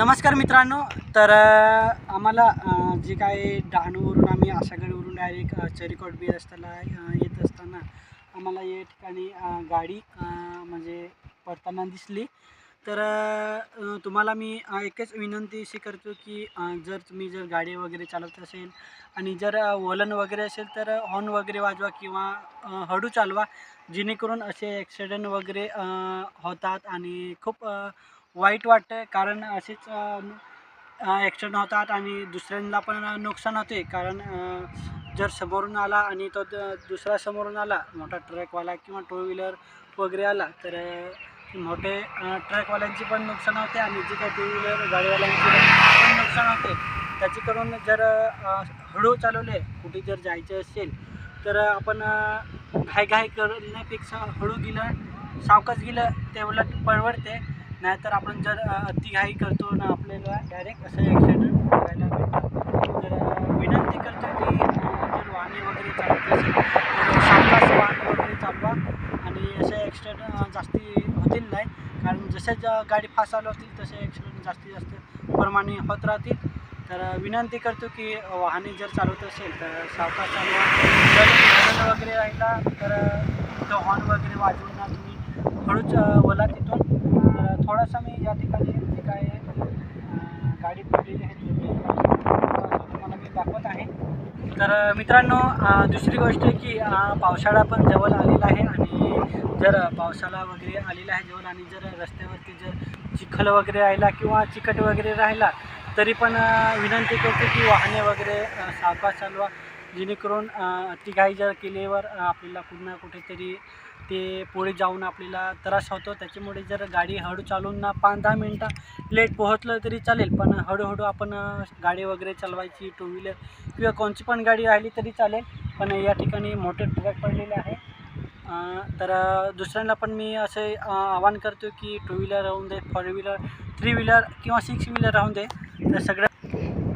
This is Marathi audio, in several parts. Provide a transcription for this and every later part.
नमस्कार मित्रांनो तर आम्हाला जे काय डहाणूवरून आम्ही आशागडवरून डायरेक्ट चरीकोट बी रस्त्याला येत असताना आम्हाला या ठिकाणी गाडी म्हणजे पडताना दिसली. तर तुम्हाला मी एकच विनंती अशी करतो की जर तुम्ही जर गाडी वगैरे चालवत असेल आणि जर वलन वगैरे असेल तर हॉर्न वगैरे वाजवा किंवा हळू चालवा. जेणेकरून असे ॲक्सिडेंट वगैरे होतात आणि खूप वाईट वाटतं कारण असेच ॲक्सिडेंट होतात आणि दुसऱ्यांना पण नुकसान होते. कारण जर समोरून आला आणि तो द- दुसरा समोरून आला मोठा ट्रकवाला किंवा टू व्हीलर वगैरे आला तर मोठे ट्रकवाल्यांची पण नुकसान होते आणि जे काही टू व्हीलर गाडीवाल्यांची पण नुकसान होते. त्याची करून जर हळू चालवले कुठे जर जायचे असेल तर आपण अ, घाईघाई करण्यापेक्षा हळू गेलं सावकाश गेलं ते उलट परवडते. नाहीतर आपण जर अतिघाई करतो ना आपल्याला डायरेक्ट असं ॲक्सिडेंट बघायला भेटतात तर विनंती करतो की जर वाहने वगैरे चालवत असेल तर सावकाश वाहन वगैरे चालवा. आणि असे ॲक्सिडेंट जास्ती होतील नाही. कारण जसे ज गाडी फास्ट चालवतील तसे ॲक्सिडेंट जास्तीत जास्त प्रमाणे होत राहतील. तर विनंती करतो की वाहने जर चालवत असेल तर सावकाश चालवा. जर वगैरे राहिला तर तो हॉर्न वगैरे वाजवून तुम्ही हळूच वला तिथून थोडासा मी या ठिकाणी जे काय गाडी पडलेली आहे ते तुम्हाला मी दाखवत आहे. तर मित्रांनो दुसरी गोष्ट आहे की पावसाळा पण जवळ आलेला आहे आणि जर पावसाळा वगैरे आलेला आहे जवळ आणि जर रस्त्यावरती जर चिखल वगैरे राहिला किंवा चिकट वगैरे राहिला तरी पण विनंती करतो की वाहने वगैरे सावकाश चालवा. जेणेकरून तिघाई जर केल्यावर आपल्याला कुठं ना कुठेतरी ते पुढे जाऊन आपल्याला त्रास होतो. त्याच्यामुळे जर गाडी हळू चालवून ना पाच दहा मिनटं लेट पोहोचलं तरी चालेल. पण हळूहळू आपण गाडी वगैरे चालवायची टू व्हीलर किंवा कोणची पण गाडी राहिली तरी चालेल. पण या ठिकाणी मोठे ट्रक पडलेले आहे. तर दुसऱ्यांना पण मी असे आवाहन करतो की टू व्हीलर राहून दे फोर व्हीलर थ्री व्हीलर किंवा सिक्स व्हीलर राहून दे. तर सगळ्या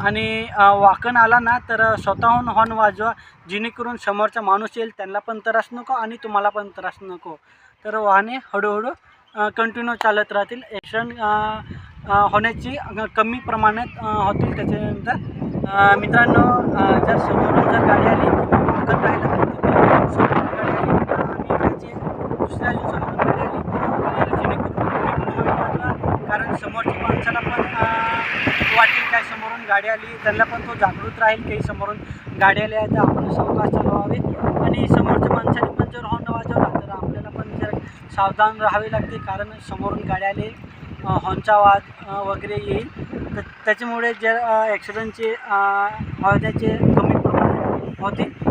आणि वाकण आला ना तर स्वतःहून हॉर्न वाजवा जेणेकरून समोरचा माणूस येईल त्यांना पण त्रास नको आणि तुम्हाला पण त्रास नको. तर वाहने हळूहळू कंटिन्यू चालत राहतील. ॲक्सिडेंट होण्याची कमी प्रमाणात होतील त्याच्यानंतर. मित्रांनो जर समोरून जर गाडी आली वाकण राहिला तिथे समोरून गाडी आली आणि त्याची दुसऱ्या समोरून गाडी आली जेणेकरून कारण समोरच्या माणसाला पण वाटेल काय समोरून गाडी आली त्यांना पण तो जागृत राहील काही समोरून. गाडी आली आहे तर आपण सावकाश चालवावे. आणि समोरच्या माणसाने पण जर हॉर्न वाजवला तर आपल्याला पण जर सावधान राहावे लागते कारण समोरून गाडी आली हॉर्नचा आवाज वगैरे येईल. तर त्याच्यामुळे जर ॲक्सिडेंटचे होण्याचे कमी प्रमाणात होतील.